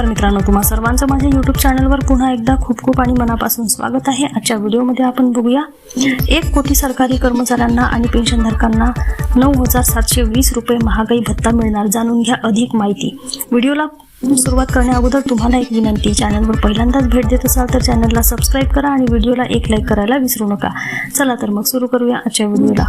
मित्रांनो तुम्हा सर्वांचं माझ्या यूट्यूब चॅनलवर पुन्हा एकदा खूप खूप आणि मनापासून स्वागत आहे. आजच्या व्हिडिओमध्ये आपण बघूया एक कोटी सरकारी कर्मचाऱ्यांना आणि पेन्शनधारकांना नऊ हजार सातशे वीस रुपये महागाई भत्ता मिळणार जाणून घ्या अधिक माहिती. व्हिडिओला सुरुवात करण्याअगोदर तुम्हाला एक विनंती चॅनलवर पहिल्यांदाच भेट देत असाल तर चॅनलला सबस्क्राईब करा आणि व्हिडिओला एक लाईक करायला विसरू नका. चला तर मग सुरू करूया आजच्या व्हिडिओला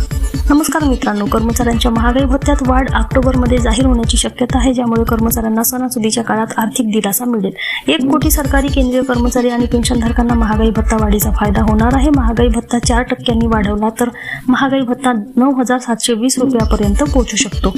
नमस्कार मित्रांनो कर्मचाऱ्यांच्या महागाई भत्त्यात वाढ ऑक्टोबरमध्ये जाहीर होण्याची शक्यता आहे ज्यामुळे कर्मचाऱ्यांना सणासुदीच्या काळात आर्थिक दिलासा मिळेल. एक कोटी सरकारी केंद्रीय कर्मचारी आणि पेन्शनधारकांना महागाई भत्ता वाढीचा फायदा होणार आहे. महागाई भत्ता चार टक्क्यांनी वाढवला तर महागाई भत्ता नऊ हजार सातशे वीस रुपयापर्यंत पोहोचू शकतो.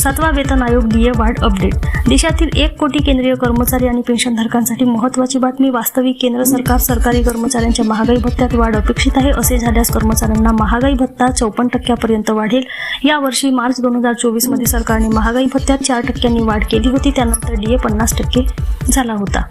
सातवा वेतन आयोग डीए वाढ अपडेट. देशातील एक कोटी केंद्रीय कर्मचारी आणि पेन्शनधारकांसाठी महत्त्वाची बातमी वास्तविक केंद्र सरकार सरकारी कर्मचाऱ्यांच्या महागाई भत्त्यात वाढ अपेक्षित आहे असे झाल्यास कर्मचाऱ्यांना महागाई भत्ता चौपन्न टक्क्यापर्यंत वाढेल. यावर्षी मार्च दोन हजार चोवीसमध्ये सरकारने महागाई भत्त्यात चार टक्क्यांनी वाढ केली होती. त्यानंतर डीए पन्नास टक्के झाला होता.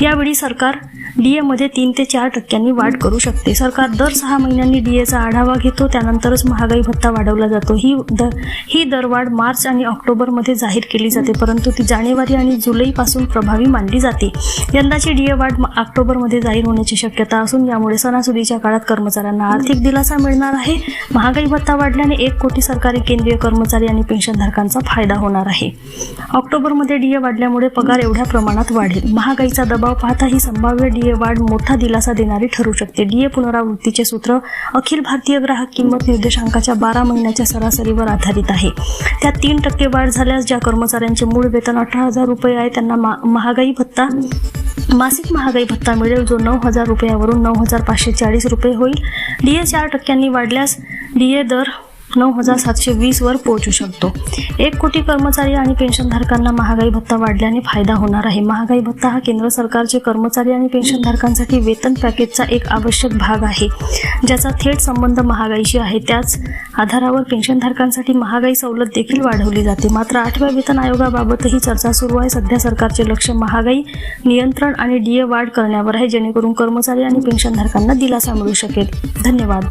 यावेळी सरकार डीएमध्ये तीन ते चार टक्क्यांनी वाढ करू शकते. सरकार दर सहा महिन्यांनी डीएचा आढावा घेतो त्यानंतरच महागाई भत्ता वाढवला जातो. ही दर ही दरवाढ मार्च आणि ऑक्टोबरमध्ये जाहीर केली जाते परंतु ती जानेवारी आणि जुलैपासून प्रभावी मानली जाते. यंदाची डीए वाढ ऑक्टोबरमध्ये जाहीर होण्याची शक्यता असून यामुळे सणासुदीच्या काळात कर्मचाऱ्यांना आर्थिक दिलासा मिळणार आहे. महागाई भत्ता वाढल्याने एक कोटी सरकारी केंद्रीय कर्मचारी आणि पेन्शनधारकांचा फायदा होणार आहे. ऑक्टोबरमध्ये डीए वाढल्यामुळे पगार एवढ्या प्रमाणात वाढेल. महागाईचा दबाव पाहता ही संभाव्य डीए वाढ मोठा दिलासा देणारी ठरू शकते. डीए पुनरावृत्तीचे सूत्र अखिल भारतीय ग्राहक किंमत निर्देशांकाच्या बारा महिन्याच्या सरासरीवर आधारित आहे. त्यात तीन टक्के वाढ झाल्यास ज्या कर्मचाऱ्यांचे मूळ वेतन अठरा हजार रुपये आहे त्यांना मा- महागाई भत्ता मासिक महागाई भत्ता मिळेल जो नऊ हजार रुपयावरून नऊ हजार पाचशे चाळीस रुपये होईल. डीए चार टक्क्यांनी वाढल्यास डीए दर नऊ हजार सातशे वीसवर पोहोचू शकतो. एक कोटी कर्मचारी आणि पेन्शनधारकांना महागाई भत्ता वाढल्याने फायदा होणार आहे. महागाई भत्ता हा केंद्र सरकारचे कर्मचारी आणि पेन्शनधारकांसाठी वेतन पॅकेजचा एक आवश्यक भाग आहे. ज्याचा थेट संबंध महागाईशी आहे. त्याच आधारावर पेन्शनधारकांसाठी महागाई सवलत देखील वाढवली जाते. मात्र आठव्या वेतन आयोगाबाबतही चर्चा सुरू आहे. सध्या सरकारचे लक्ष महागाई नियंत्रण आणि डीए वाढ करण्यावर आहे जेणेकरून कर्मचारी आणि पेन्शनधारकांना दिलासा मिळू शकेल. धन्यवाद.